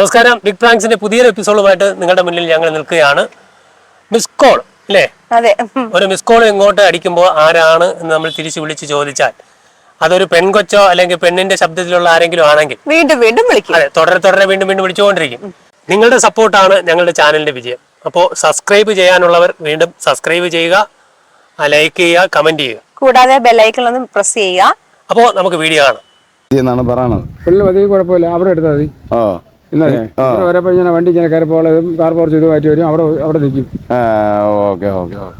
നമസ്കാരം. ബിഗ് പ്രാങ്ക്സിന്റെ പുതിയൊരു എപ്പിസോഡുമായിട്ട് നിങ്ങളുടെ മുന്നിൽ ഞങ്ങൾ നിൽക്കുകയാണ്. മിസ് കോൾ അല്ലേ? അതെ. ഒരു മിസ് കോൾ ഇങ്ങോട്ട് അടിക്കുമ്പോൾ ആരാണ് എന്ന് നമ്മൾ തിരിച്ചു വിളിച്ച് ചോദിച്ചാൽ അതൊരു പെൺകൊച്ചോ അല്ലെങ്കിൽ പെണ്ണിന്റെ ശബ്ദത്തിലുള്ള ആരെങ്കിലും ആണെങ്കിൽ വീണ്ടും വീണ്ടും വിളിക്കും. അതെ തുടരെ തുടരെ വീണ്ടും വീണ്ടും വിളിച്ചുകൊണ്ടിരിക്കും. നിങ്ങളുടെ സപ്പോർട്ടാണ് ഞങ്ങളുടെ ചാനലിന്റെ വിജയം. അപ്പോൾ സബ്സ്ക്രൈബ് ചെയ്യാനുള്ളവർ വീണ്ടും സബ്സ്ക്രൈബ് ചെയ്യുക ലൈക്ക് ചെയ്യുക കമന്റ് ചെയ്യുക. കൂടാതെ ബെല്ലൈക്കൺ ഒന്ന് പ്രസ് ചെയ്യുക. അപ്പോൾ നമുക്ക് വീഡിയോ കാണാം. എന്നാണ് പറയണത്? പുള്ളി മതി കുഴപ്പമില്ല. അവിടെ എടുത്താൽ മതി. ഓ ഇന്നലെ ഇവിടെ വരപ്പോ ഇങ്ങനെ വണ്ടി ഇങ്ങനെ കയറിപ്പോൾ കാർ പോർച്ച് ഇത് മാറ്റി വരും അവിടെ അവിടെ നിൽക്കും ഓക്കെ ഓക്കെ ഓക്കെ.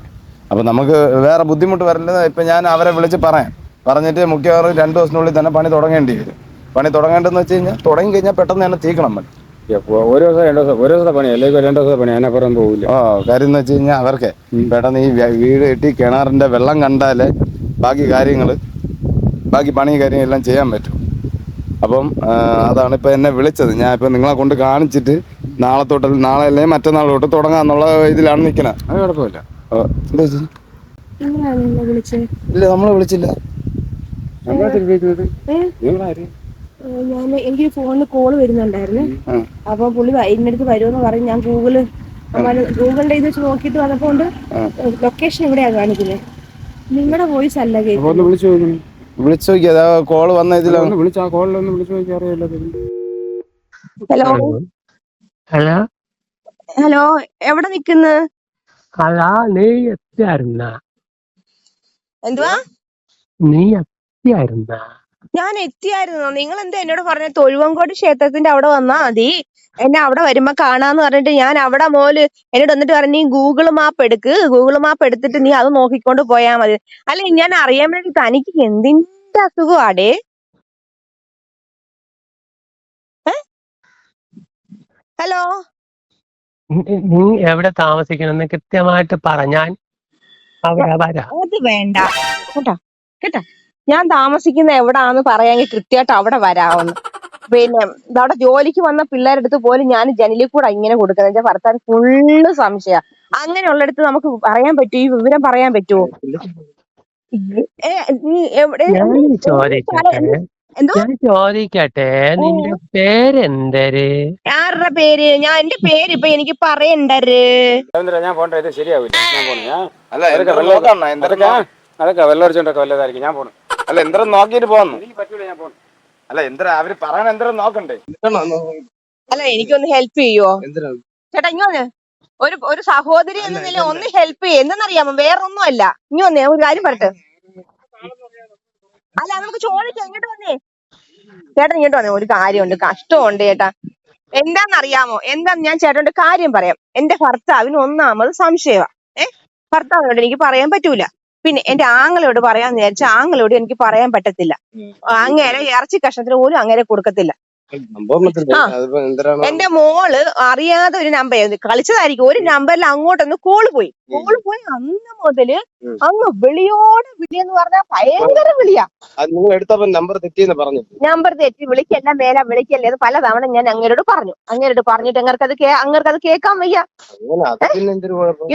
അപ്പൊ നമുക്ക് വേറെ ബുദ്ധിമുട്ട് വരില്ല ഇപ്പൊ ഞാൻ അവരെ വിളിച്ച് പറയാം. പറഞ്ഞിട്ട് മിക്കവാറും രണ്ടു ദിവസത്തിനുള്ളിൽ തന്നെ പണി തുടങ്ങേണ്ടി വരും. പണി തുടങ്ങേണ്ടതെന്ന് വെച്ച് കഴിഞ്ഞാൽ തുടങ്ങി കഴിഞ്ഞാൽ പെട്ടെന്ന് തന്നെ തീക്കണം മതി ഒരു ദിവസം രണ്ടു ദിവസം ഒരു ദിവസത്തെ പണി അല്ലെങ്കിൽ രണ്ടു ദിവസത്തെ പണി അതിനപ്പുറം പോകില്ല ഓ കാര്യം എന്ന് വെച്ച് കഴിഞ്ഞാൽ അവർക്ക് പെട്ടെന്ന് ഈ വീട് കെട്ടി കിണറിന്റെ വെള്ളം കണ്ടാലേ ബാക്കി കാര്യങ്ങൾ ബാക്കി പണി കാര്യം എല്ലാം ചെയ്യാൻ പറ്റും. അപ്പം അതാണ് ഇപ്പം എന്നെ വിളിച്ചത്. ഞാൻ ഇപ്പം നിങ്ങളെ കൊണ്ട് കാണിച്ചിട്ട് നാളെ തൊട്ട് നാളെ അല്ലേ മറ്റന്നാൾ തൊട്ട് തുടങ്ങാന്നുള്ള ഇതിലാണ് നിൽക്കുന്നത് അത് കുഴപ്പമില്ല? ഇല്ല നമ്മളെ വിളിച്ചില്ല. ഞാൻ എനിക്ക് ഫോണിൽ കോൾ വരുന്നുണ്ടായിരുന്നു. അപ്പൊ പുള്ളി ഇന്നടുത്ത് എന്റെ അടുത്ത് വരുമെന്ന് പറഞ്ഞ് ഞാൻ ഗൂഗിൾ ഗൂഗിളിന്റെ ഇത് വെച്ച് നോക്കിയിട്ട് വന്നപ്പോണ്ട് ലൊക്കേഷൻ എവിടെയാ കാണിക്കുന്നത് നിങ്ങളുടെ വോയിസ് അല്ല കേട്ടു കേൾക്കുന്നത് വിളിച്ചു നോക്കി അതാ കോൾ വന്ന ഇതിലാണ് വിളിച്ചാ ഒന്ന് വിളിച്ചു നോക്കി അറിയാലോ ഹലോ ഹലോ ഹലോ എവിടെ നിക്കുന്നു? അതാ നീ എത്തിയായിരുന്ന? എന്തുവാ? നീ എത്തിയായിരുന്ന? ഞാൻ എത്തിയായിരുന്നു? നിങ്ങൾ എന്താ എന്നോട് പറഞ്ഞ തൊഴുവങ്കോട് ക്ഷേത്രത്തിന്റെ അവിടെ വന്നാ മതി. എന്നെ അവിടെ വരുമ്പോ കാണാന്ന് പറഞ്ഞിട്ട് ഞാൻ അവിടെ മോൽ എന്നോട് എന്നിട്ട് പറഞ്ഞു നീ ഗൂഗിൾ മാപ്പ് എടുക്ക്. ഗൂഗിൾ മാപ്പ് എടുത്തിട്ട് നീ അത് നോക്കിക്കൊണ്ട് പോയാ മതി. അല്ലെ ഞാൻ അറിയാൻ വേണ്ടി തനിക്ക് എന്തിന്റെ അസുഖമാടേ ഹലോ? നീ എവിടെ താമസിക്കണമെന്ന് കൃത്യമായിട്ട് പറഞ്ഞാൽ അവിടെ വരാം. അത് വേണ്ട. കേട്ടാ കേട്ടാ. ഞാൻ താമസിക്കുന്ന എവിടാന്ന് പറയാമെങ്കിൽ കൃത്യമായിട്ട് അവിടെ വരാമെന്ന് പിന്നെ അവിടെ ജോലിക്ക് വന്ന പിള്ളേരുടെ അടുത്ത് പോലും ഞാൻ ജനലിൽ കൂടെ ഇങ്ങനെ കൊടുക്കുന്നത്. എന്റെ ഭർത്താൻ ഫുള്ള് സംശയ. അങ്ങനെയുള്ളിടത്ത് നമുക്ക് പറയാൻ പറ്റുമോ ഈ വിവരം പറയാൻ പറ്റുമോ ഏ, നീ എവിടെ? ഞാൻ ചോദിക്കട്ടെ? എന്തോ? ഞാൻ ചോദിക്കട്ടെ? നിന്റെ പേരെന്തര്? ആരുടെ പേര്? ഞാൻ എന്റെ പേര് ഇപ്പൊ എനിക്ക് പറയണ്ടര്? ഞാൻ പോണ്ട. ഇത് ശരിയാവില്ല. ഞാൻ പോണു. അല്ല അതൊക്കെ എന്താ വെള്ളം- നോക്കാം എന്താ അതൊക്കെ അതൊക്കെ വെള്ളമടിച്ചോണ്ടൊക്കെ വല്ലതായിരിക്കും. ഞാൻ പോണു. അല്ല എന്താ നോക്കിയിട്ട് പോന്നു? പറ്റൂല ഞാൻ പോണു. അല്ല എന്താ അവർ പറയണ എന്താ നോക്കണ്ടേ. അല്ല എനിക്കൊന്ന് ഹെൽപ്പ് ചെയ്യുവോ ചേട്ടാ ഇങ്ങനെ ഒരു ഒരു സഹോദരി എന്ന നില ഒന്ന് ഹെൽപ്പ് ചെയ്യ. എന്തെന്നറിയാമോ? വേറൊന്നും അല്ല ഇനി വന്നേ ഒരു കാര്യം പറട്ടെ അല്ല നമുക്ക് ചോദിക്കാം. ഇങ്ങോട്ട് വന്നേ. ചേട്ടൻ ഇങ്ങോട്ട് വന്നേ. ഒരു കാര്യമുണ്ട്. കഷ്ടമുണ്ട് ചേട്ടാ. എന്താന്നറിയാമോ? എന്താ ഞാൻ ചേട്ടന്റെ കാര്യം പറയാം. എന്റെ ഭർത്താവിന് ഒന്നാമത് സംശയമാ ഏ? ഭർത്താവിനോട് എനിക്ക് പറയാൻ പറ്റൂല. പിന്നെ എന്റെ ആങ്ങളോട് പറയാന്ന് വിചാരിച്ച ആങ്ങളോട് എനിക്ക് പറയാൻ പറ്റത്തില്ല അങ്ങേരെ ഇറച്ചി കഷ്ണത്തിന് പോലും അങ്ങേരെ കൊടുക്കത്തില്ല. എന്റെ മോൾ അറിയാതെ ഒരു നമ്പർ കളിച്ചതായിരിക്കും. ഒരു നമ്പറിൽ അങ്ങോട്ടൊന്ന് കോൾ പോയി. കോൾ പോയി അന്ന് മുതൽ അങ്ങ് വിളിയോട് വിളിയെന്ന് പറഞ്ഞാൽ ഭയങ്കര വിളിയാ. നമ്പർ തെറ്റിയെന്ന് പറഞ്ഞു. നമ്പർ തെറ്റി. വിളിക്കല്ല മേല വിളിക്കല്ലേ. പല പലതവണ ഞാൻ അങ്ങേരോട് പറഞ്ഞു. അങ്ങേരോട് പറഞ്ഞിട്ട് അങ്ങർക്ക് അത് അങ്ങർക്ക് അത് കേൾക്കാൻ വയ്യ. അങ്ങനെ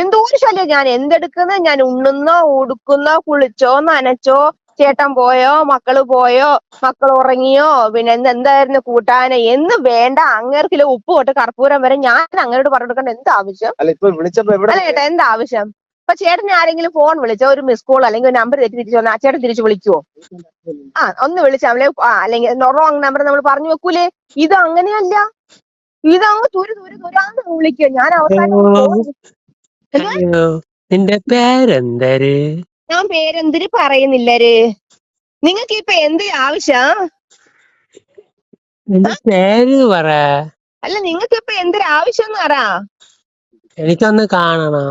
എന്തോ ഒരു ശല്യം. ഞാൻ എന്തെടുക്കുന്ന? ഞാൻ ഉണ്ണുന്നോ ഉടുക്കുന്നോ കുളിച്ചോ നനച്ചോ ചേട്ടൻ പോയോ? മക്കൾ പോയോ? മക്കൾ ഉറങ്ങിയോ? പിന്നെ എന്ത് എന്തായിരുന്നു കൂട്ടാന്? എന്ന് വേണ്ട അങ്ങേർക്കില്ല ഉപ്പ് തൊട്ട് കർപ്പൂരം വരെ ഞാൻ അങ്ങനോട് പറഞ്ഞു കൊടുക്കേണ്ട. എന്ത് ആവശ്യം? അല്ല ചേട്ടാ എന്ത് ആവശ്യം? ഇപ്പൊ ചേട്ടന് ആരെങ്കിലും ഫോൺ വിളിച്ചോ? ഒരു മിസ് കോൾ അല്ലെങ്കിൽ ഒരു നമ്പർ തെറ്റി തിരിച്ചു വന്നാൽ ചേട്ടൻ തിരിച്ചു വിളിക്കുവോ? ആ ഒന്ന് വിളിച്ചാൽ അല്ലെങ്കിൽ ആ അല്ലെങ്കിൽ റോങ് നമ്പർ നമ്മൾ പറഞ്ഞു വെക്കൂലേ? ഇത് അങ്ങനെയല്ല. ഇതങ്ങ് തുരു തുരു തുരാന്ന് വിളിക്കുക ഞാൻ അവസാനം നിന്റെ പേരെന്തര്? ഞാൻ പേരെന്തിന് പറയുന്നില്ലര്? നിങ്ങൾക്ക് ഇപ്പൊ എന്ത് ആവശ്യം? പേര് പറ. അല്ല നിങ്ങൾക്ക് ഇപ്പൊ എന്തൊരു ആവശ്യം പറ. എനിക്കൊന്ന് കാണണോ?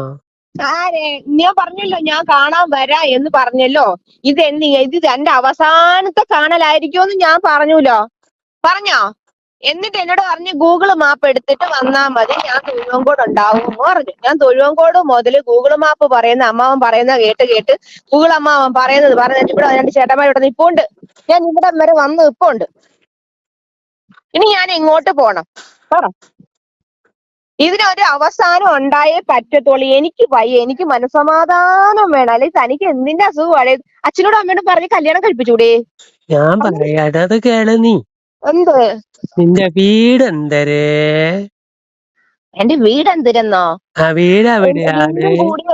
ആരെ? ഞാൻ പറഞ്ഞല്ലോ ഞാൻ കാണാൻ വരാ എന്ന് പറഞ്ഞല്ലോ. ഇത് എന്ത് ഇത് എന്റെ അവസാനത്തെ കാണലായിരിക്കുമെന്ന് ഞാൻ പറഞ്ഞല്ലോ പറഞ്ഞോ? എന്നിട്ട് എന്നോട് പറഞ്ഞു ഗൂഗിൾ മാപ്പ് എടുത്തിട്ട് വന്നാ മതി ഞാൻ തൊഴുവങ്കോട് ഉണ്ടാവും പറഞ്ഞു. ഞാൻ തൊഴുവങ്കോട് മുതൽ ഗൂഗിൾ മാപ്പ് പറയുന്ന അമ്മാവൻ പറയുന്ന കേട്ട് കേട്ട് ഗൂഗിൾ അമ്മാവൻ പറയുന്നത് പറഞ്ഞിട്ട് ഇവിടെ രണ്ട് ചേട്ടന്മാർ ഇവിടെ നിപ്പുണ്ട്. ഞാൻ ഇവിടെ വരെ വന്ന് നിപ്പുണ്ട്. ഇനി ഞാൻ എങ്ങോട്ട് പോണം. പറ. ഇതിനൊരു അവസാനം ഉണ്ടായേ പറ്റത്തുള്ളൂ. എനിക്ക് വയ്യ. എനിക്ക് മനസമാധാനം വേണം. അല്ലെങ്കിൽ തനിക്ക് എന്തിന്റെ അസുഖമാണ് അച്ഛനോടും അമ്മയോടും പറഞ്ഞ് കല്യാണം കഴിപ്പിച്ചൂടെ? ഞാൻ പറയാ. നീ. എന്ത്? നിന്റെ വീട് എന്തരേ എന്റെ വീട് എന്തിരുന്നോ ആ വീട് എവിടെയാണ്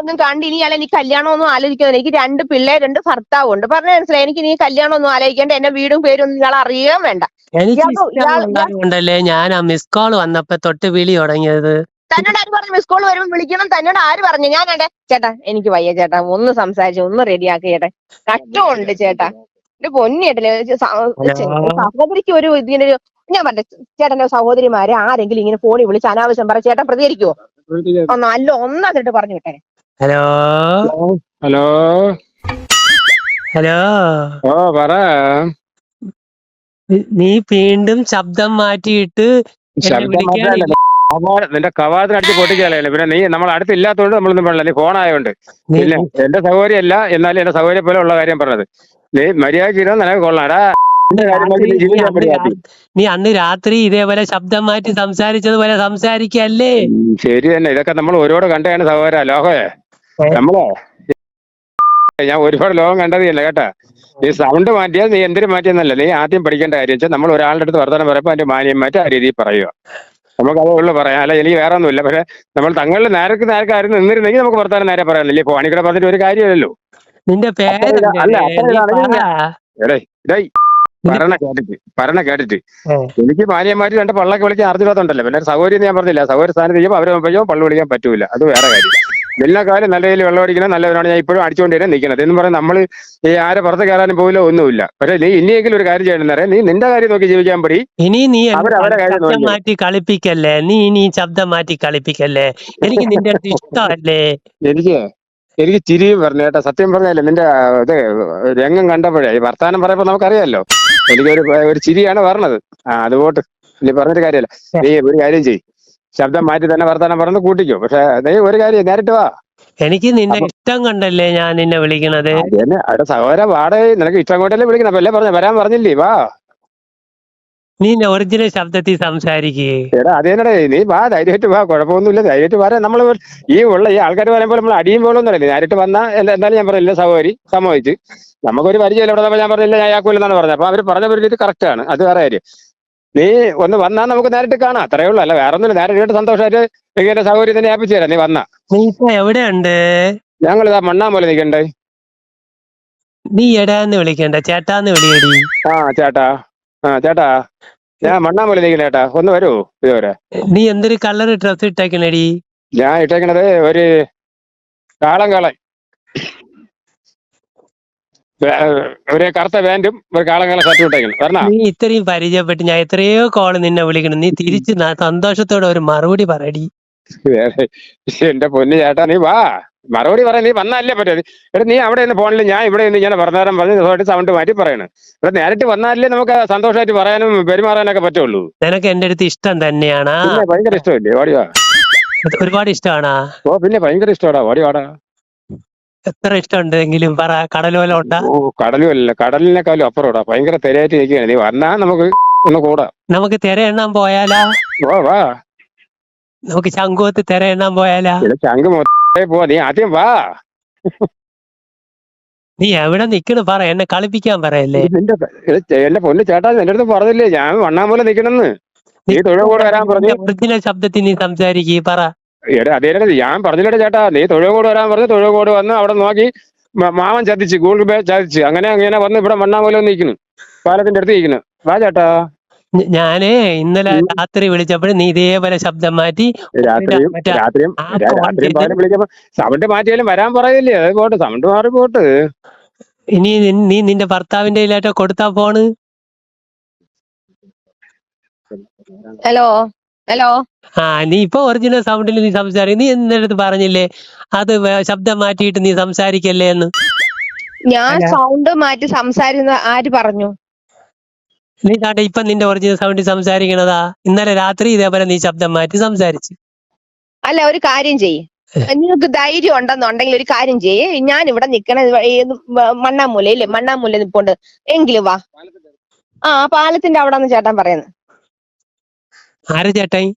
ഒന്നും കണ്ട് ഇനി അല്ല എനിക്ക് കല്യാണം ഒന്നും ആലോചിക്കുന്നില്ല. എനിക്ക് രണ്ട് പിള്ളേർ രണ്ട് ഭർത്താവും ഉണ്ട് പറഞ്ഞ മനസ്സിലായി. എനിക്ക് നീ കല്യാണം ഒന്നും ആലോചിക്കേണ്ട. എന്റെ വീടും പേരും ഒന്നും ഇയാൾ അറിയാൻ വേണ്ട. എനിക്ക് ഇയാൾ- ഇഷ്ടമുണ്ടായതുകൊണ്ടല്ലേ ഞാൻ ആ മിസ് കോൾ വന്നപ്പോ തൊട്ട് വിളി തുടങ്ങിയത്. തന്നോട് ആര് പറഞ്ഞു മിസ് കോൾ വരുമ്പോൾ വിളിക്കണം? തന്നോട് ആര് പറഞ്ഞു? ഞാൻ കണ്ടേ ചേട്ടാ എനിക്ക് വയ്യ ചേട്ടാ. ഒന്ന് സംസാരിച്ച് ഒന്ന് റെഡിയാക്കി ചേട്ടാ. കഷ്ടമുണ്ട് ചേട്ടാ. എന്റെ പൊന്നിയേട്ടല്ലേ സഹോദരിക്ക് ഒരു ഇതിന്റെ ഒരു- ഞാൻ പറഞ്ഞ ചേട്ടന്റെ സഹോദരിമാരെ ആരെങ്കിലും ഇങ്ങനെ ഫോണിൽ വിളിച്ച് അനാവശ്യം പറ ചേട്ടൻ പ്രതികരിക്കുവോ? നല്ല ഒന്നാതിട്ട് പറഞ്ഞു വിട്ടേ ഹലോ? ഹലോ? ഹലോ? ഓ പറ. നീ വീണ്ടും ശബ്ദം മാറ്റിയിട്ട് നിന്റെ കവാത്തിന് അടിച്ച് പൊട്ടിക്കാലേ പിന്നെ നീ നമ്മൾ അടുത്തില്ലാത്തതുകൊണ്ട് നമ്മളൊന്നും പറഞ്ഞില്ല. നീ ഫോണായോണ്ട് എന്റെ സൗകര്യമല്ല എന്നാലും എന്റെ സൗകര്യം പോലെ ഉള്ള കാര്യം പറഞ്ഞത്. നീ മര്യാദ ചെയ്താൽ നിനക്ക് കൊള്ളാടാ എന്റെ കാര്യം നോക്കി നീ നീ ജീവിക്കാൻ അന്ന് മര്യാദ രാ- നീ അന്ന് രാത്രി ഇതേപോലെ ശബ്ദം മാറ്റി സംസാരിച്ചതുപോലെ സംസാരിക്കല്ലേ? ശരി തന്നെ. ഇതൊക്കെ നമ്മൾ ഒരുപാട് കണ്ടാണ് സഹോദര ലോകേ. ഏ? നമ്മളെ ഞാൻ ഒരുപാട് ലോകം കണ്ടത് തന്നെ കേട്ടാ. നീ സൗണ്ട് മാറ്റിയാൽ നീ എന്തിനു മാറ്റിയെന്നല്ല നീ ആദ്യം പഠിക്കേണ്ട കാര്യം വെച്ചാൽ നമ്മൾ ഒരാളുടെ അടുത്ത് വർത്തമാനം പറയുമ്പോൾ അതിന്റെ മാന്യം മാറ്റി ആ രീതിയിൽ പറയുക. നമുക്ക് അതേ ഉള്ളു പറയാം അല്ല എനിക്ക് വേറെ ഒന്നുമില്ല. പക്ഷെ നമ്മൾ തങ്ങളിൽ നേരക്ക് നേരക്കാരും നിന്നിരുന്നെങ്കിൽ നമുക്ക് വർത്തമാനം നേരെ പറയാനില്ലേ ഇപ്പൊ അണിക്കടെ പറഞ്ഞിട്ട് ഒരു കാര്യമല്ലോ നിന്റെ പേര് പേരെന്തേ അല്ല, നീ. എടേ ഇടേ പറണ കേട്ടിട്ട് ഭരണ കേട്ടിട്ട്. എനിക്ക് മാന്യന്മാര് രണ്ട് പള്ളൊക്കെ വിളിക്കാൻ അറിഞ്ഞില്ലാത്തുണ്ടല്ലോ പിന്നെ സൗകര്യം ഞാൻ പറഞ്ഞില്ല? സൗകര്യ സ്ഥാനത്ത് ചെയ്യുമ്പോൾ അവരെ മുമ്പോ പള്ളി വിളിക്കാൻ പറ്റൂല. അത് വേറെ കാര്യം. എല്ലാ കാര്യം നല്ല രീതിയിൽ വെള്ളം അടിക്കണം നല്ലവരാണ് ഞാൻ ഇപ്പോഴും അടിച്ചുകൊണ്ട് തന്നെ നിൽക്കുന്നത് എന്ന് പറഞ്ഞാൽ നമ്മൾ ഈ ആരെ പുറത്ത് കയറാനും പോകില്ല ഒന്നുമില്ല. പക്ഷേ നീ ഇനിയെങ്കിലും ഒരു കാര്യം ചെയ്യണമെന്നറിയാം നീ നിന്റെ കാര്യം നോക്കി ജീവിക്കാൻ പടി. ഇനി നീ ശബ്ദം മാറ്റി കളിപ്പിക്കല്ലേ? നീ ഇനി ശബ്ദം മാറ്റി കളിപ്പിക്കല്ലേ? എനിക്ക് നിന്റെ ഇഷ്ടമല്ലേ? എനിക്ക് എനിക്ക് ചിരിയും പറഞ്ഞു കേട്ടോ. സത്യം പറഞ്ഞാലേ നിന്റെ ഇത് രംഗം കണ്ടപ്പോഴേ ഈ വർത്താനം പറയുമ്പോൾ നമുക്കറിയാലോ. എനിക്കൊരു ഒരു ചിരിയാണ് പറഞ്ഞത്. ആ അതുപോട്ട് നീ പറഞ്ഞൊരു കാര്യമല്ല. നീ ഒരു കാര്യം ചെയ് ശബ്ദം മാറ്റി തന്നെ വർത്താനം പറഞ്ഞ് കൂട്ടിക്കോ. പക്ഷെ നീ ഒരു കാര്യം നേരിട്ട് വാ. എനിക്ക് നിന്റെ ഇഷ്ടം കണ്ടല്ലേ ഞാൻ നിന്നെ വിളിക്കണത്? അത് അവിടെ സഹോദര വാടക നിനക്ക് ഇഷ്ടം കൊണ്ടല്ലേ വിളിക്കണം അപ്പൊ അല്ലേ പറഞ്ഞ? വരാൻ പറഞ്ഞില്ലേ? വാ. നീ ഒറിജിനൽ ശബ്ദത്തിൽ സംസാരിക്കേ. എടാ അതേനടേ നീ വാ ധൈര്യമായിട്ട് വാ കുഴപ്പമൊന്നുമില്ല ധൈര്യമായിട്ട് വരാൻ നമ്മൾ ഈ ഉള്ള ഈ ആൾക്കാർ പറയുമ്പോൾ നമ്മൾ അടിയും പോലൊന്നും അറിയില്ല നേരിട്ട് വന്നാൽ എന്തായാലും ഞാൻ പറഞ്ഞില്ല സഹോദരി സമ്മതിച്ച്. നമുക്കൊരു പരിചയമില്ല ഇവിടെ ഞാൻ പറഞ്ഞില്ല ഞാൻ ആക്കൂലെന്നാണ് പറഞ്ഞത്. അപ്പൊ അവർ പറഞ്ഞ ഒരു രീതി കറക്റ്റ് ആണ്. അത് വേറെ കാര്യം. നീ ഒന്ന് വന്നാൽ നമുക്ക് നേരിട്ട് കാണാം. അത്രേ ഉള്ളൂ. അല്ല വേറെ ഒന്നുമില്ല നേരെ കേട്ട് സന്തോഷമായിട്ട് എങ്ങനെ സഹോദരി തന്നെ ഏൽപ്പിച്ചു തരാം. നീ വന്നാ. നീ ഇപ്പൊ എവിടെയുണ്ട്? ഞങ്ങൾ ഇതാ മണ്ണാമൂല നിൽക്കണ്ടേ. നീ എടാന്ന് വിളിക്കണ്ട. ചേട്ടാന്ന് വിളിയടി. ആ ചേട്ടാ. ആ ചേട്ടാ ഞാൻ മണ്ണാമൂല നിൽക്കുന്ന ചേട്ടാ? ഒന്ന് വരൂ ഇതുവരെ. നീ എന്തൊരു കളർ ഡ്രസ് ഇട്ടേക്കണേടി? ഞാൻ ഇട്ടേക്കണത് ഒരു കാളം കാളൻ. ഒരു കറുത്ത പാന്റും ഒരു കാളം കാളൻ ഷർട്ടും ഇട്ടേക്കണം. നീ ഇത്രയും പരിചയപ്പെട്ട് ഞാൻ എത്രയോ കോൾ നിന്നെ വിളിക്കണം. നീ തിരിച്ച് ന- സന്തോഷത്തോടെ ഒരു മറുപടി പറയടി. എന്റെ പൊന്നു ചേട്ടാ നീ വാ. മറുപടി പറയാൻ നീ വന്നാലേ പറ്റത് എടാ നീ അവിടെ നിന്ന് ഫോണിൽ ഞാൻ ഇവിടെ നിന്ന് ഇങ്ങനെ പറഞ്ഞേരം പറഞ്ഞ് സൗണ്ട് മാറ്റി പറയണം. ഇവിടെ നേരിട്ട് വന്നാലേ നമുക്ക് സന്തോഷമായിട്ട് പറയാനും പെരുമാറാനൊക്കെ പറ്റുള്ളൂ. നിനക്ക് എന്റെ അടുത്ത് ഇഷ്ടം തന്നെയാണ്? പിന്നെ ഭയങ്കര ഇഷ്ടമല്ലേ? ഓടിവാ ഒരുപാട് ഇഷ്ടമാണ്? ഓ പിന്നെ ഭയങ്കര ഇഷ്ടമാടാ. ഓടിവാടാ എത്ര ഇഷ്ടമുണ്ടെങ്കിലും പറ കടലോല ഉണ്ടാ? ഓ കടലും അല്ല കടലിനെക്കാളും അപ്പുറം ഭയങ്കര തിരയായിട്ട് നിൽക്കുകയാണ് നീ വന്നാ നമുക്ക് ഒന്ന് കൂടാം. നമുക്ക് തിര എണ്ണാൻ പോയാലാ? ഓ വാ. നമുക്ക് ശംഖുവത്ത് തിര എണ്ണാൻ പോയാലാ ചങ്ക് മൊത്തം പോവാ നീ ആദ്യം വാ. നീ എവിടെ നിക്കണ്? പറ എന്നെ കളിപ്പിക്കാൻ പറയല്ലേ? നിന്റെ എന്റെ പൊന്ന് ചേട്ടാ എന്റെ അടുത്ത് പറഞ്ഞില്ലേ? ഞാൻ വണ്ണാൻ പോലെ നിക്കണെന്ന്. നീ തൊഴിൽ കൂടെ വരാൻ പറഞ്ഞു. ഒറിജിനൽ ശബ്ദത്തിൽ നീ സംസാരിക്കേ പറ. എടാ അതേ ഞാൻ പറഞ്ഞില്ലേ ചേട്ടാ. നീ തൊഴിൽ കൂടെ വരാൻ പറഞ്ഞു തൊഴിൽ കൂടെ വന്ന് അവിടെ നോക്കി മാവൻ മാമൻ ചതിച്ച് ഗൂഗിൾ പേ ചതിച്ച് അങ്ങനെ അങ്ങനെ വന്ന് ഇവിടെ മണ്ണാമൂല നിൽക്കുന്നു പാലത്തിന്റെ അടുത്ത് നിൽക്കുന്നു വാ ചേട്ടാ. ഞാനേ ഇന്നലെ രാത്രി വിളിച്ചപ്പോൾ നീ ഇതേപോലെ ശബ്ദം മാറ്റി രാത്രിയും മറ്റേ രാത്രിയും വിളിച്ചപ്പോ സൗണ്ട് മാറ്റിയാലും വരാൻ പറയില്ലേ അത് പോട്ട് സൗണ്ട് മാറി പോട്ട്. ഇനി നീ നിന്റെ ഭർത്താവിന്റെ കയ്യിലായിട്ടോ കൊടുത്താ ഫോണ്? Hello hello. ആ നീ ഇപ്പൊ ഒറിജിനൽ സൗണ്ടിൽ നീ സംസാരി നീ എന്നിടത്ത് പറഞ്ഞില്ലേ അത് ശബ്ദം മാറ്റിയിട്ട് നീ സംസാരിക്കല്ലേ എന്ന് ഞാൻ സൗണ്ട് മാറ്റി സംസാരിക്കുന്ന ആര് പറഞ്ഞു? നീ താട്ടെ ഇപ്പൊ നിന്റെ ഒറിജിനൽ സൗണ്ടിൽ സംസാരിക്കണതാ? ഇന്നലെ രാത്രി ഇതേപോലെ നീ ശബ്ദം മാറ്റി സംസാരിച്ചു. അല്ല ഒരു കാര്യം ചെയ്യ്. നിങ്ങൾക്ക് ധൈര്യം ഉണ്ടെന്നുണ്ടെങ്കിൽ ഒരു കാര്യം ചെയ്യ്. ഞാൻ ഇവിടെ നിക്കണ മണ്ണാമൂല ഇല്ലേ മണ്ണാമൂല നിപ്പുണ്ട്. എങ്കിലും വാ. ആ പാലത്തിന്റെ അവിടെ ചേട്ടൻ പറയുന്നു ആര് ചേട്ടായി?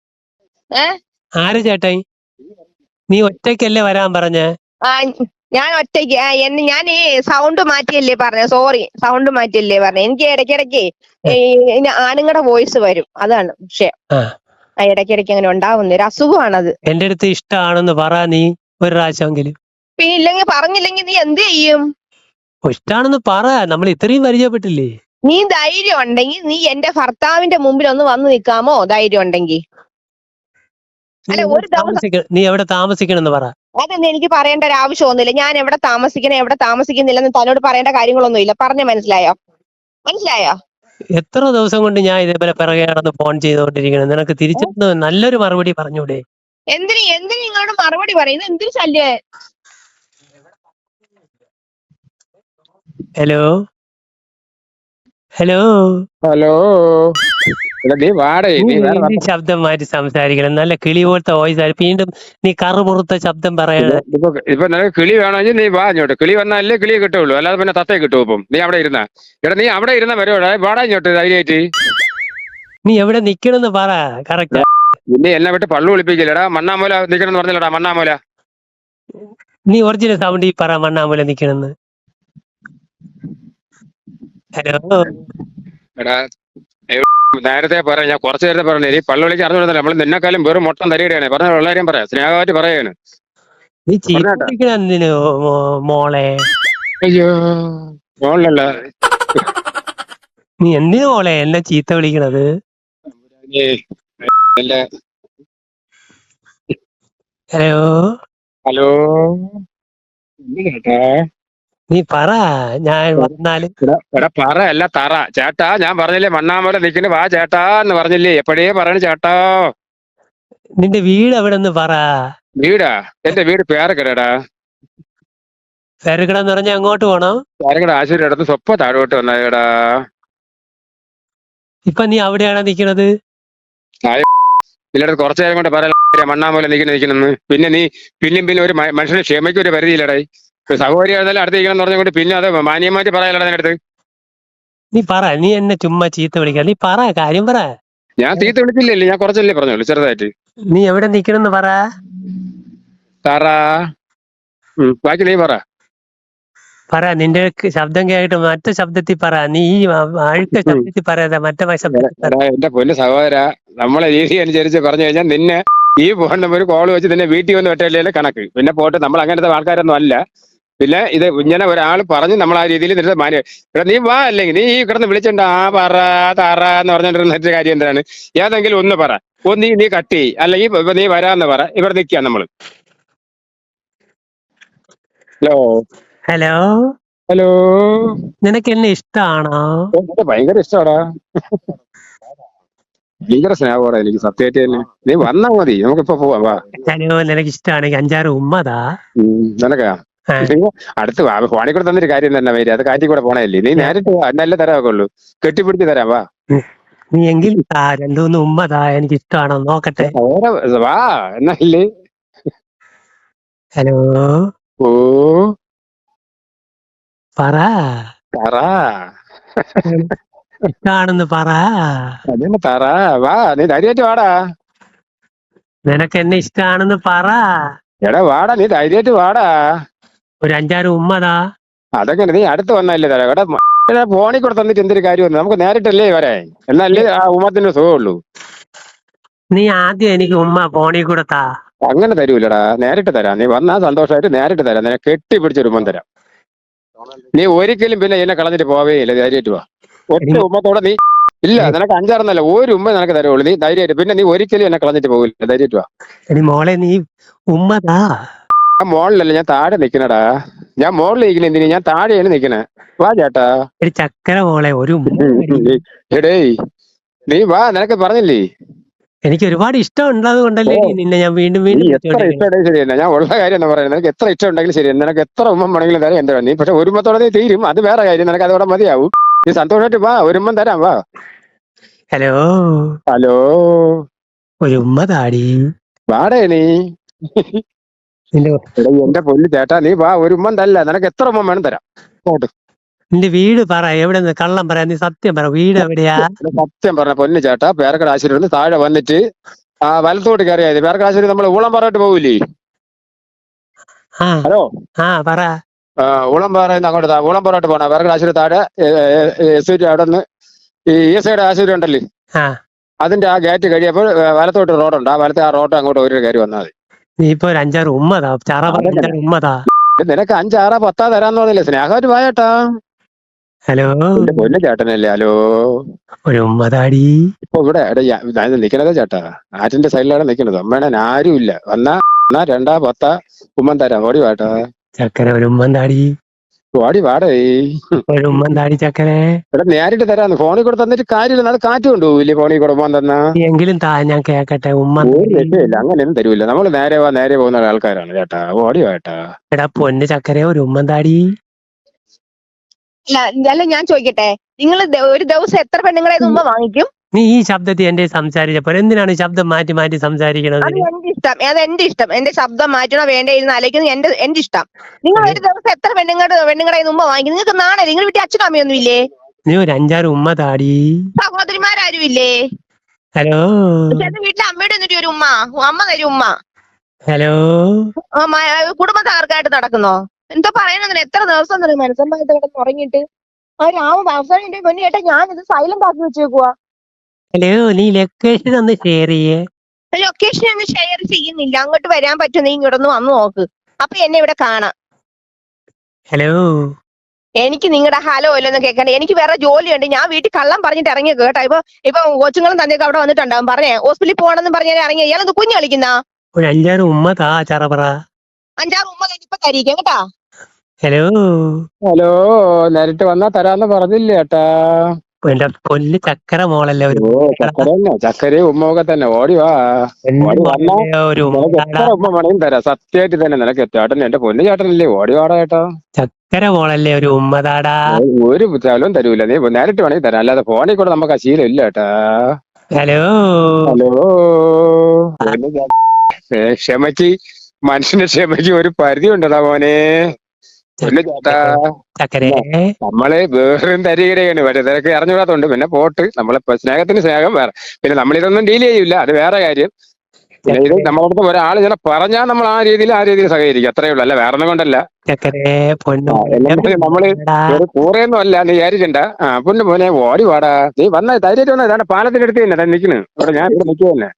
ഏ? ആര് ചേട്ടായി? നീ ഒറ്റയ്ക്കല്ലേ വരാൻ പറഞ്ഞേ? ഞാൻ ഒറ്റയ്ക്ക് ഞാൻ ഈ സൗണ്ട് മാറ്റിയല്ലേ പറഞ്ഞ സോറി സൗണ്ട് മാറ്റിയല്ലേ പറഞ്ഞ. എനിക്ക് ഇടയ്ക്കിടയ്ക്ക് ആണുങ്ങളുടെ വോയിസ് വരും. അതാണ് വിഷയം. ഇടയ്ക്കിടയ്ക്ക് അങ്ങനെ ഉണ്ടാവുന്ന ഒരു അസുഖമാണത്. എന്റെ അടുത്ത് ഇഷ്ടമാണെന്ന് പറ നീ ഒരു പ്രാവശ്യമെങ്കിലും. പിന്നെ ഇല്ലെങ്കിൽ പറഞ്ഞില്ലെങ്കിൽ നീ എന്ത് ചെയ്യും? ഇഷ്ടാണെന്ന് പറ. നമ്മൾ ഇത്രയും പരിചയപ്പെട്ടില്ലേ? നീ ധൈര്യം ഉണ്ടെങ്കിൽ നീ എന്റെ ഭർത്താവിന്റെ മുമ്പിൽ ഒന്ന് വന്ന് നിൽക്കാമോ? ധൈര്യം ഉണ്ടെങ്കിൽ. അല്ല, ഒരു ദിവസം- നീ എവിടെ താമസിക്കണമെന്ന് പറ. അതൊന്നും എനിക്ക് പറയേണ്ട ഒരു ആവശ്യമൊന്നുമില്ല. ഞാൻ എവിടെ താമസിക്കണം എവിടെ താമസിക്കുന്നില്ലെന്ന് തന്നോട് പറയേണ്ട കാര്യങ്ങളൊന്നുമില്ല. പറഞ്ഞു മനസ്സിലായോ? മനസ്സിലായോ? എത്ര ദിവസം കൊണ്ട് ഞാൻ ഇതേപോലെ പിറകെയാണെന്ന് ഫോൺ ചെയ്തുകൊണ്ടിരിക്കണം? നിനക്ക് തിരിച്ചു നല്ലൊരു മറുപടി പറഞ്ഞൂടെ. എന്തിന് എന്തിന് നിങ്ങളോട് മറുപടി പറയുന്നത് എന്തിന് ശല്യ? ഹലോ ഹലോ ഹലോ നീ വാടേ നീ നീ നീ ശബ്ദം മാറ്റി സംസാരിക്കണം. നല്ല കിളി പോലത്തെ വോയിസ് ആയി വീണ്ടും നീ കറുപുറത്ത ശബ്ദം പറയണ ഇപ്പൊ ഇപ്പൊ നിനക്ക് കിളി വേണമെങ്കിൽ നീ വാ ഇങ്ങോട്ട്. കിളി വന്നാലേ കിളിയെ കിട്ടുള്ളൂ അല്ലാതെ പിന്നെ തത്തയെ കിട്ടും ഇപ്പം? നീ അവിടെ ഇരുന്ന. എടാ നീ അവിടെ ഇരുന്ന വരോടാ വാടാ ഇങ്ങോട്ട് ധൈര്യമായിട്ട്. നീ എവിടെ നിക്കണെന്ന് പറ കറക്റ്റ് നിന്നെ എന്നെ വിട്ട് പള്ളു വിളിപ്പിക്കില്ലടാ. മണ്ണാമൂല നിക്കണെന്ന് പറഞ്ഞില്ലടാ മണ്ണാമൂല. നീ ഒറിജിനൽ സൗണ്ട് ഈ പറ മണ്ണാമൂല നിക്കണെന്ന്. ഹലോ. എടാ നേരത്തെ പറയാം ഞാൻ കുറച്ച് നേരത്തെ പറഞ്ഞു ഈ പള്ളി വിളിച്ച് അറിഞ്ഞു നമ്മൾ നിന്നെക്കാളും വെറും മൊട്ടം തരികയാണ് പറഞ്ഞ ഉള്ളവരെയും പറയാം സ്നേഹമായിട്ട് പറയാണ് നീ എന്തിനു മോളെ? അയ്യോ മോളല്ല. നീ എന്തിനു മോളെ എന്നെ ചീത്ത വിളിക്കണത്? ഹലോ? ഹലോ? കേട്ടാ? നീ പറ ഞാൻ വന്നാൽ എടാ പറ അല്ല തറ. ചേട്ടാ ഞാൻ പറഞ്ഞില്ലേ മണ്ണാമല നിൽക്കുന്നു. വാ ചേട്ടാ എന്ന് പറഞ്ഞില്ലേ. എപ്പോഴേ പറയണ ചേട്ടാ? നിന്റെ വീട് എവിടെ ഒന്ന് പറ. വീടാ? എന്റെ വീട് പേരക്കടടാ പെരുകടന്ന് പറഞ്ഞ അങ്ങോട്ട് പോണോ? പേരക്കട ആശുപത്രി അടുത്ത് സ്വപ്പ താഴോട്ട് വന്നേടാ ഇപ്പൊ നീ അവിടെയാണോ നിക്കണത് ഇല്ലടത്ത് കുറച്ചു നേരം കൊണ്ട് പറയാൻ മണ്ണാമല നിൽക്കുന്നു നിൽക്കണെന്ന് പിന്നെ നീ പിന്നെയും പിന്നെ ഒരു മനുഷ്യനെ ക്ഷമയ്ക്ക് ഒരു പരിധിയില്ലടേ. ഇപ്പൊ സഹോദരി ആയിരുന്നാലും അടുത്ത് എന്ന് പറഞ്ഞുകൊണ്ട് പിന്നെ അത് മാന്യമായിട്ട് പറയാലോ അടുത്ത്? നീ പറ നീ എന്നെ ചുമ്മാ ചീത്ത വിളിക്കാ. നീ പറ കാര്യം പറ. ഞാൻ തീർത്ത് വിളിച്ചില്ലല്ലേ ഞാൻ കുറച്ചല്ലേ പറഞ്ഞോളൂ ചെറുതായിട്ട്. നീ എവിടെ നിക്കണെന്ന് പറ. താറാ. ഉം, ബാക്കി നീ പറ. പറ നിന്റെ ക- ശബ്ദം കേട്ട് മറ്റു ശബ്ദത്തിൽ പറ. നീ ഈ അ- അഴുക്ക ശബ്ദത്തിൽ പറയാതെ മറ്റേ ശബ്ദത്തിൽ പറ. എടാ എന്റെ പൊന്ന് സഹോദര നമ്മളെ രീതി അനുസരിച്ച് പറഞ്ഞു കഴിഞ്ഞാൽ നിന്നെ ഈ ഫോൺ നമ്പർ കോൾ വെച്ച് നിന്നെ വീട്ടിൽ വന്ന് വെട്ടല്ലേ കണക്ക്. പിന്നെ പോട്ട് നമ്മൾ അങ്ങനത്തെ ആൾക്കാരൊന്നും അല്ല. പിന്നെ ഇത് ഇങ്ങനെ ഒരാൾ പറഞ്ഞ് നമ്മൾ ആ രീതിയിൽ നിന്റെ മാന്യ ഇവിടെ നീ വാ അല്ലെങ്കിൽ നീ ഈ കിടന്ന് വിളിച്ചിട്ടുണ്ട് ആ പറ താറ എന്ന് പറഞ്ഞിട്ട് കാര്യം എന്താണ്? ഏതെങ്കിലും ഒന്ന് പറ. ഒന്ന് നീ നീ കട്ട് ചെയ് അല്ലെങ്കിൽ നീ വരാന്ന് പറ. ഇവിടെ നിൽക്കുക നമ്മൾ. ഹലോ. ഹലോ. ഹലോ. നിനക്ക് എന്നെ ഇഷ്ടാണോ? ഭയങ്കര ഇഷ്ടമാടാ ഭയങ്കര സ്നേഹമാണ് എനിക്ക് സത്യമായിട്ട് തന്നെ. നീ വന്നാ മതി. നമുക്കിപ്പോ പോവാം. വാ. ഹലോ നിനക്ക് ഇഷ്ടാണെങ്കിൽ അഞ്ചാറ് ഉമ്മതാ. നിനക്കാ? അടുത്ത് ഫോണിൽ കൂടെ തന്നൊരു കാര്യം തന്നെ വരും അത് കാറ്റി കൂടെ പോണല്ലേ നീ നേരിട്ട് നല്ല തരാമൊക്കെ ഉള്ളൂ. കെട്ടിപ്പിടിച്ച് തരാം വാ. നീ എങ്കിൽ താ ഉമ്മ ഉമ്മതാ എനിക്ക് ഇഷ്ടമാണോ നോക്കട്ടെ വാ എന്നല്ലേ ഹലോ? ഓ. പറ. പറ. ഇഷ്ടാണെന്ന് പറ. അതന്നെ പറ വാ നീ ധൈര്യമായിട്ട് വാടാ. നിനക്ക് എന്നെ ഇഷ്ടാണെന്ന് പറ. എടാ വാടാ നീ ധൈര്യമായിട്ട് വാടാ. ഒരു അഞ്ചാറ് ഉമ്മതാ. അതൊക്കെ നീ അടുത്ത് വന്നല്ലേ മ- എടാ ഫോണിൽ കൂടെ തന്നിട്ട് എന്തൊരു കാര്യം നമുക്ക് നേരിട്ടല്ലേ വരെ. എന്നല്ലേ ആ ഉമ്മത്തിന്റെ സുഖമുള്ളൂ. നീ ആദ്യം എനിക്ക് ഉമ്മ ഫോണിൽ കൂടെ താ. അങ്ങനെ തരൂലടാ. നേരിട്ട് തരാം. നീ വന്നാ സന്തോഷമായിട്ട് നേരിട്ട് തരാം. നിന്നെ കെട്ടിപ്പിടിച്ചൊരു ഉമ്മൻ തരാം. നീ ഒരിക്കലും പിന്നെ എന്നെ കളഞ്ഞിട്ട് പോവേ ഇല്ല. ധൈര്യമായിട്ട് വാ. ഒറ്റ ഉമ്മത്തോടെ നീ ഇല്ല നിനക്ക് അഞ്ചാറെന്നല്ല. ഒരു ഉമ്മ നിനക്ക് തരുള്ളൂ. നീ ധൈര്യമായിട്ട്. പിന്നെ നീ ഒരിക്കലും എന്നെ കളഞ്ഞിട്ട് പോകില്ല ധൈര്യമായിട്ട് വാ. മോളെ നീ ഉമ്മതാ. ഞാൻ മോളിലല്ല ഞാൻ താഴെ നിക്കണടാ. ഞാൻ മോളിൽ നിൽക്കണ എന്തിനു? ഞാൻ താഴെയാണ് നിക്കണേ. വാ ചേട്ടാ. ചക്കര മോളെ ഒരു എടേയ് എടേ നീ വാ നിനക്ക് പറഞ്ഞില്ലേ? എനിക്ക് ഒരുപാട് ഇഷ്ടം ഉള്ളത് കൊണ്ടല്ലേ നിന്നെ ഞാൻ വീണ്ടും വീണ്ടും എത്ര ഇഷ്ടമുണ്ടെങ്കിലും ശരി തന്നെ ഞാൻ ഉള്ള കാര്യം എന്താ പറയുന്നത്. നിനക്ക് എത്ര ഇഷ്ടം ഉണ്ടെങ്കിലും ശരി നിനക്ക് എത്ര ഉമ്മ വേണമെങ്കിലും തരാം എന്റെ നീ പക്ഷെ ഒരുമത്തോടെ നീ തീരും. അത് വേറെ കാര്യം. നിനക്ക് അതോടെ മതിയാവും. നീ സന്തോഷമായിട്ട് വാ ഒരു ഉമ്മ തരാം വാ. ഹലോ. ഹലോ. ഒരു ഉമ്മ താടി. വാടേ നീ. എന്റെ പൊന്നു ചേട്ടാ നീ വാ ഒരു ഉമ്മൻ തല്ല നിനക്ക് എത്ര ഉമ്മൻ വേണം തരാം. പോട്ട് നിന്റെ വീട് പറ എവിടെ കള്ളം പറയാ നീ സത്യം പറ വീട് എവിടെയാ? സത്യം പറഞ്ഞ പൊന്നു ചേട്ടാ പേരക്കട ആശുപത്രി താഴെ വന്നിട്ട് ആ വലത്തോട്ട് കയറിയായത് പേരക്കട ആശുപത്രി നമ്മൾ ഊളം പറഞ്ഞിട്ട് പോവില്ലേ ഹലോ? ആ പറ. ഊളം ഊളംപാറയിൽ നിന്ന് അങ്ങോട്ട് ഊളംപാറോട്ട് വേറെ ആശുപത്രി താഴെ എസ് അവിടെ നിന്ന് ഈ എസ് ഐയുടെ ആശുപത്രി ഉണ്ടല്ലേ? അതിന്റെ ആ ഗേറ്റ് കഴിയപ്പോൾ വലത്തോട്ട് റോഡുണ്ട് ആ വലത്തെ ആ റോഡ് അങ്ങോട്ട് ഒരു കയറി വന്നാൽ മതി. നീ ഇപ്പൊ ഒരു അഞ്ചാറ് ഉമ്മതാ. ചാറാ? അഞ്ചാറ് ഉമ്മതാ. നിനക്ക് അഞ്ചാറാ പത്താ തരാന്ന് പറഞ്ഞില്ലേ? സ്നേഹമായിട്ട് വായട്ടാ ഹലോ? പൊന്ന ചേട്ടനല്ലേ? ഹലോ? ഒരു ഉമ്മതാടി. ഇപ്പൊ ഇവിടെ നിക്കണത് ചേട്ടാ. ആറ്റിന്റെ സൈഡിലാണ് നിക്കണത്. അമ്മേണൻ ആരും ഇല്ല. വന്നാ എന്നാ രണ്ടാ പത്താ ഉമ്മൻ തരാം. ഓടി വാട്ടാ ചക്കര ഒരു ഉമ്മന്താടി ഓടി വാടേ. ഒരു ഉമ്മന്താടി ചക്കനെ. എടാ നേരിട്ട് തരാന്ന്. ഫോണിൽ കൂടെ തന്നിട്ട് കാര്യമില്ല നാളെ കാറ്റ് കൊണ്ടുപോകില്ലേ ഫോണിൽ കൂടെ പോകാൻ തന്നാ? എങ്കിലും താ ഞാൻ കേക്കട്ടെ. ഉമ്മ ഇല്ല രക്ഷയില്ല അങ്ങനെയൊന്നും തരൂല്ല നമ്മൾ നേരെ വാ നേരെ പോകുന്ന ആൾക്കാരാണ് ചേട്ടാ. ഓടി വേട്ടാ എടാ പൊന്ന് ചക്കരെ ഒരു ഉമ്മന്താടി അല്ല ഞാൻ ചോദിക്കട്ടെ. നിങ്ങൾ ഒരു ദിവസം എത്ര പെണ്ണുങ്ങളെ ഉമ്മ വാങ്ങിക്കും? നീ ഈ ശബ്ദത്തിൽ എന്റെ സംസാരിച്ചപ്പോൾ എന്തിനാണ് ഈ ശബ്ദം മാറ്റി മാറ്റി സംസാരിക്കുന്നത് എന്റെ ഇഷ്ടം. അത് എന്റെ ഇഷ്ടം. എന്റെ ശബ്ദം മാറ്റണോ വേണ്ട ഇരുന്ന് ആലോചിക്കുന്നത് എന്റെ എന്റെ ഇഷ്ടം. നിങ്ങൾ ഒരു ദിവസം എത്ര പെണ്ണുങ്ങളുടെ പെണ്ണുങ്ങളെ ഉമ്മ വാങ്ങിക്കും നിങ്ങൾക്ക് നാണല്ലേ? നിങ്ങൾ വീട്ടിൽ അച്ഛനും അമ്മയൊന്നും ഇല്ലേ? നീ ഒരു അഞ്ചാറ് ഉമ്മതാടി സഹോദരിമാരും ഇല്ലേ? ഹലോ. ചേട്ടൻ വീട്ടിലെ അമ്മയുടെ എന്നിട്ട് ഒരു ഉമ്മ. അമ്മ തരും ഉമ്മ. ഹലോ. ആ, മ- കുടുംബ തകർക്കായിട്ട് നടക്കുന്നോ? എന്തോ പറയുന്നത് എത്ര ദിവസം തന്നെ മനസ്സമ്മതത്ത് കിടന്ന് ഉറങ്ങിയിട്ട്. ആ രാവും അവസാനം എന്റെ പൊന്നു ചേട്ടാ ഞാൻ ഇത് സൈലന്റ് ആക്കി വെച്ചേക്കുവാ. ഹലോ നീ ലൊക്കേഷൻ ഒന്ന് ഷെയർ ചെയ്യേ. ലൊക്കേഷൻ ഒന്നും ഷെയർ ചെയ്യുന്നില്ല. അങ്ങോട്ട് വരാൻ പറ്റും നീ ഇങ്ങോട്ടൊന്ന് വന്നു നോക്ക്. അപ്പൊ എന്നെ ഇവിടെ കാണാം. ഹലോ. എനിക്ക് നിങ്ങളുടെ ഹലോ ഇല്ലെന്ന് കേൾക്കണ്ട. എനിക്ക് വേറെ ജോലിയുണ്ട്. ഞാൻ വീട്ടിൽ കള്ളം പറഞ്ഞിട്ട് ഇറങ്ങിയ കേട്ടോ. ഇപ്പൊ ഇപ്പൊ കൊച്ചുങ്ങളും തന്നെയൊക്കെ അവിടെ വന്നിട്ടുണ്ടാവും. പറഞ്ഞേ ഹോസ്പിറ്റലിൽ പോകണമെന്ന് പറഞ്ഞാൽ ഇറങ്ങിയ ഇയാളെന്ത് കുഞ്ഞു കളിക്കുന്ന? ഒരു അഞ്ചാറ് ഉമ്മതാ ചറപറ അഞ്ചാറ് ഉമ്മ കഴിഞ്ഞ് ഇപ്പൊ തരീക്കാം കേട്ടാ. ഹലോ. ഹലോ നേരിട്ട് വന്നാ തരാന്ന് പറഞ്ഞില്ലേ ചേട്ടാ എന്റെ പൊല്ല് ചക്കര മോളല്ലേ ഒരു ഓ ചക്കര തന്നെ ചക്കരയും ഉമ്മൊക്കെ തന്നെ. ഓടി വാ. എന്റെ ഓടി വന്നാ മോളല്ലേ ഒരു നിനക്ക് ഉമ്മതാടാ. എത്ര ഉമ്മ വേണേലും തരാം. സത്യമായിട്ട് തന്നെ നിനക്ക് ചേട്ടൻ എന്റെ പൊന്നു ചേട്ടനല്ലേ? ഓടി വാടാ ചേട്ടാ. ചക്കര മോളല്ലേ ഒരു ഉമ്മതാടാ ഒരു സ്ഥലവും തരൂല. നീ നേരിട്ട് വേണമെങ്കിൽ തരാം. അല്ലാതെ ഫോണിൽ കൂടെ നമുക്ക് ആ ശീലം ഇല്ല ചേട്ടാ. ഹലോ. ഹലോ. പൊന്നു ചേ- ഏ, ക്ഷമയ്ക്ക്. മനുഷ്യന്റെ ക്ഷമയ്ക്ക് ഒരു പരിധി ഉണ്ടടാ മോനെ. പൊന്നു ചേട്ടാ. നമ്മൾ വേറും തരികയാണ് പക്ഷേ തിരക്ക് അറിഞ്ഞുകൂടാത്തോണ്ട് പിന്നെ പോട്ട്. നമ്മളെ സ്നേഹത്തിന് സ്നേഹം വേറെ. പിന്നെ നമ്മളിതൊന്നും ഡീൽ ചെയ്യൂല. അത് വേറെ കാര്യം. ഇത് നമ്മളടുത്ത് ഒരാൾ ഇങ്ങനെ പറഞ്ഞാൽ നമ്മൾ ആ രീതിയിൽ ആ രീതിയിൽ സഹകരിക്കും. അത്രേ ഉള്ളൂ. അല്ല വേറെ കൊണ്ടല്ല. നമ്മൾ. ഒരു കൂറയൊന്നും അല്ല നീ വിചാരിക്കണ്ട. ആ പൊന്നു മോനെ ഓടി വാടാ. നീ വന്ന ധൈര്യം വന്ന ഇതാണ് പാലത്തിന്റെ അടുത്ത് തന്നെ. നിൽക്കുന്നു ഇവിടെ ഞാൻ ഇവിടെ നിൽക്കുക തന്നെ.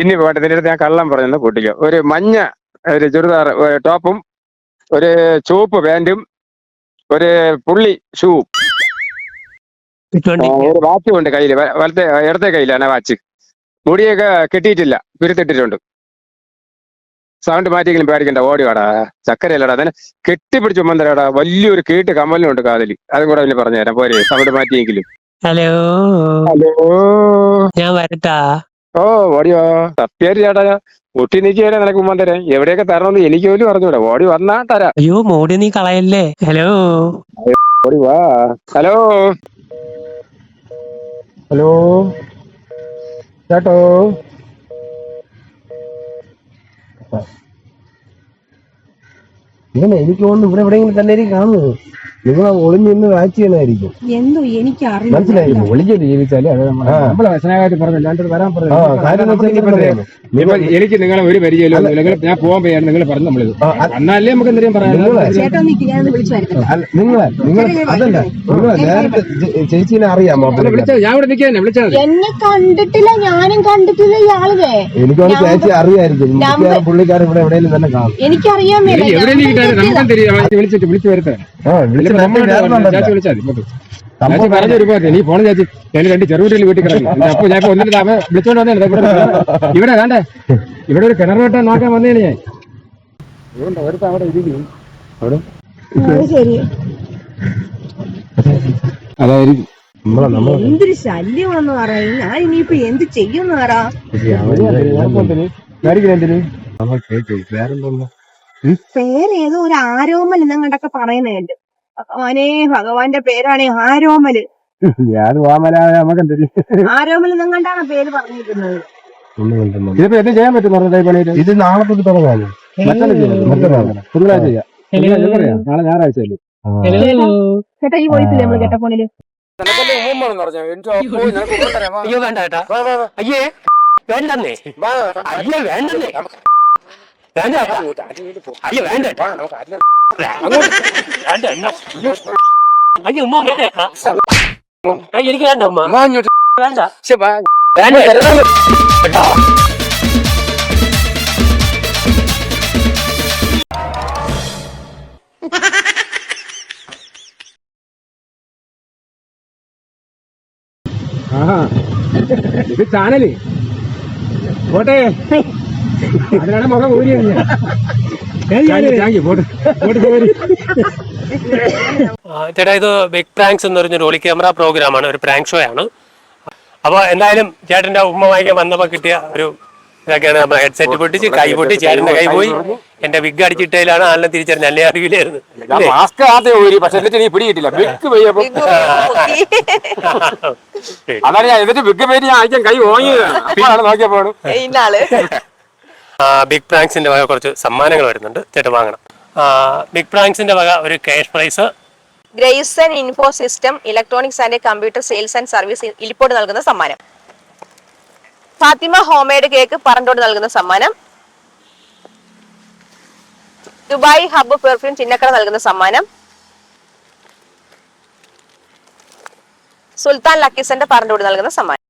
ഇനി പോട്ടെ. ഇതിന്റെ അടുത്ത് ഞാൻ കള്ളം പറഞ്ഞു പൊട്ടിക്കോ. ഒരു മഞ്ഞ ഒരു ചുരിദാർ ടോപ്പും ഒരു ചുവപ്പ് പാന്റും ഒരു പുള്ളി ഷൂവും ഒരു വാച്ചും ഉണ്ട് കയ്യിൽ വലത്തെ ഇടത്തെ കയ്യിലാണ് വാച്ച്. മുടിയൊക്കെ കെട്ടിയിട്ടില്ല പിരുത്തിട്ടിട്ടുണ്ട്. സൗണ്ട് മാറ്റിയെങ്കിലും പേടിക്കണ്ട ഓടി വാടാ ചക്കരയല്ലടാ അതിനെ കെട്ടിപ്പിടിച്ച് ഉമ്മന്തരാടാ വലിയൊരു കീട്ട് കമ്മലിനുണ്ട് കാതിൽ അതും കൂടെ അവന് പറഞ്ഞുതരാം പോരെ സൗണ്ട് മാറ്റിയെങ്കിലും. ഹലോ. ഹലോ. ഞാൻ വരട്ടാ. ഓ ഓടിയോ സത്യായിട്ട് ചേട്ടാ ഒട്ടി നിൽക്കുകയല്ലേ നിനക്ക് ഉമ്മന്തരം എവിടെയൊക്കെ തരണമെന്ന് എനിക്ക് പോലും അറിഞ്ഞൂടാ. ഓടി വന്നാ തരാം. അയ്യോ മോടി നീ കളയല്ലേ? ഹലോ. ഓടി വാ. ഹലോ. ഹലോ. ചേട്ടോ. ഇങ്ങനെ എനിക്ക് തോന്നുന്നു ഇവിടെ എവിടെയെങ്കിലും തന്നെ കാണുന്നത്. നിങ്ങൾ ഒളിഞ്ഞു നിന്ന് വാച്ച് ചെയ്യണമായിരിക്കും എന്തോ എനിക്ക് മനസ്സിലായില്ലേ? ഒളിഞ്ഞൊരു ജീവിച്ചാൽ അത് നമ്മളെ സ്നേഹമായിട്ട് പറഞ്ഞു രണ്ടു വരാൻ പറഞ്ഞു. എനിക്ക് നിങ്ങളെ ഒരു പരിചയമില്ല നിങ്ങൾ ഞാൻ പോകാൻ പോയാണ് നിങ്ങൾ പറഞ്ഞു നമ്മളിത് ആ, അ- എന്നാലേ നമുക്ക് എന്തെങ്കിലും പറയാം നിങ്ങളെ നിങ്ങൾ അതല്ല നിങ്ങളെ നേരത്തെ ചേച്ചീനെ അറിയാമോ ഞാൻ ഇവിടെ നിൽക്കാൻ വിളിച്ചത് എന്നെ കണ്ടിട്ടില്ല ഞാനും കണ്ടിട്ടില്ല ഇയാളെ എനിക്കോട് ചേച്ചി അറിയായിരിക്കും. പുള്ളിക്കാരൻ ഇവിടെ എവിടെയെങ്കിലും തന്നെ കാണും. എനിക്കറിയാൻ മേല. വിളിച്ചിട്ട് വിളിച്ചു വരുത്താണ് പറഞ്ഞു. ഒരുപാട് നീ പോണ ചാച്ചി ഞാൻ രണ്ട് ചെറുകുട്ടികൾ വീട്ടിൽ കിടന്നു അപ്പൊ ഞാൻ ഒന്നിന് താമ വിളിച്ചോണ്ട് വന്നേ ഇവിടെ വേണ്ടേ ഇവിടെ ഒരു കിണർ വെട്ടാൻ നോക്കാൻ വന്നേണ് ഞാൻ. അതുകൊണ്ട് അവിടുത്തെ അവിടെ ഇരിക്കും അവിടെ അതായിരിക്കും. എന്തൊരു ശല്യമാണെന്ന് പറയാം. ഞാൻ ഇനിയിപ്പോ എന്ത് ചെയ്യുമെന്ന് പറയാം വേറെന്തോ പേരേതോ ഒരു ആരോമൽ എന്നങ്ങണ്ടൊക്കെ പറയുന്നുണ്ട് ഭഗവാനേ ഭഗവാന്റെ പേരാണ് ആരോമൽ ഞാൻ ആരോമൽ എന്നങ്ങണ്ടാണ് പേര് പറഞ്ഞിരിക്കുന്നത്. ഇതിപ്പോ എന്ത് ചെയ്യാൻ പറ്റും ഇത് നാളെ തൊട്ട് മറ്റന്നാൾ. തിങ്കളാഴ്ച ചെയ്യാം. തിങ്കളാഴ്ച പറയാം. നാളെ ഞായറാഴ്ച അല്ലേ? ഹലോ. ചേട്ടാ ഈ വോയിസില്ലേ നമ്മൾ കേട്ട ഫോണിൽ അയ്യോ. വേണ്ട അയ്യേ. വേണ്ടെന്നേ. അയ്യേ വേണ്ടെന്നേ. വേണ്ട അയ്യോ വേണ്ട വേണ്ട അയ്യോ ഉമ്മ വേണ്ട എനിക്ക് വേണ്ട ഉമ്മ വേണ്ട വേണ്ട കേട്ടോ ഇത് ചാനൽ. പോട്ടെ. അതിനാണ് മുഖം ആ, ചേട്ടാ ഇത് ബിഗ് പ്രാങ്ക്സ് എന്ന് പറഞ്ഞൊരു ഒളി ക്യാമറ പ്രോഗ്രാമാണ് ഒരു പ്രാങ്ക് ഷോ ആണ്. അപ്പോൾ എന്തായാലും ചേട്ടന്റെ ഉമ്മ വായിക്കാൻ വന്നപ്പോൾ കിട്ടിയ ഒരു ഇതൊക്കെയാണ് നമ്മൾ ഹെഡ്സെറ്റ് പൊട്ടിച്ച് കൈ പൊട്ടി ചേട്ടന്റെ കൈ പോയി. എന്റെ വിഗ് അടിച്ചിട്ടയിലാണ് ആളിനെ തിരിച്ചറിഞ്ഞ അല്ലേ അറിയില്ലായിരുന്നു. മാസ്ക് ആദ്യം ഊരി പക്ഷെ എന്നിട്ട് നീ പിടികിട്ടില്ല. ബിഗ് പെയ്യപ്പോ അതാണ് ഞാൻ എന്നിട്ട് വിഗ് പേര് ഞാൻ അയക്കാൻ കൈ ഇന്നാൾ ആ, ബിഗ് പ്രാങ്ക്സിന്റെ വക കുറച്ച് സമ്മാനങ്ങൾ വരുന്നുണ്ട്. ചേട്ടൻ വാങ്ങണം. ബിഗ് പ്രാങ്ക്സിന്റെ വക ഒരു cash prize Grayson info system electronics and computer sales and service ഇലിപ്പോട് നൽകുന്ന സമ്മാനം. ഫാത്തിമ ഹോംമെയ്ഡ് കേക്ക് പറന്തോട് നൽകുന്ന സമ്മാനം. ദുബായ് ഹബ്ബ് പെർഫ്യൂം ചിന്നക്കട നൽകുന്ന സമ്മാനം. സുൽത്താൻ ലക്കീസന്റെ പറന്തോട് നൽകുന്ന സമ്മാനം.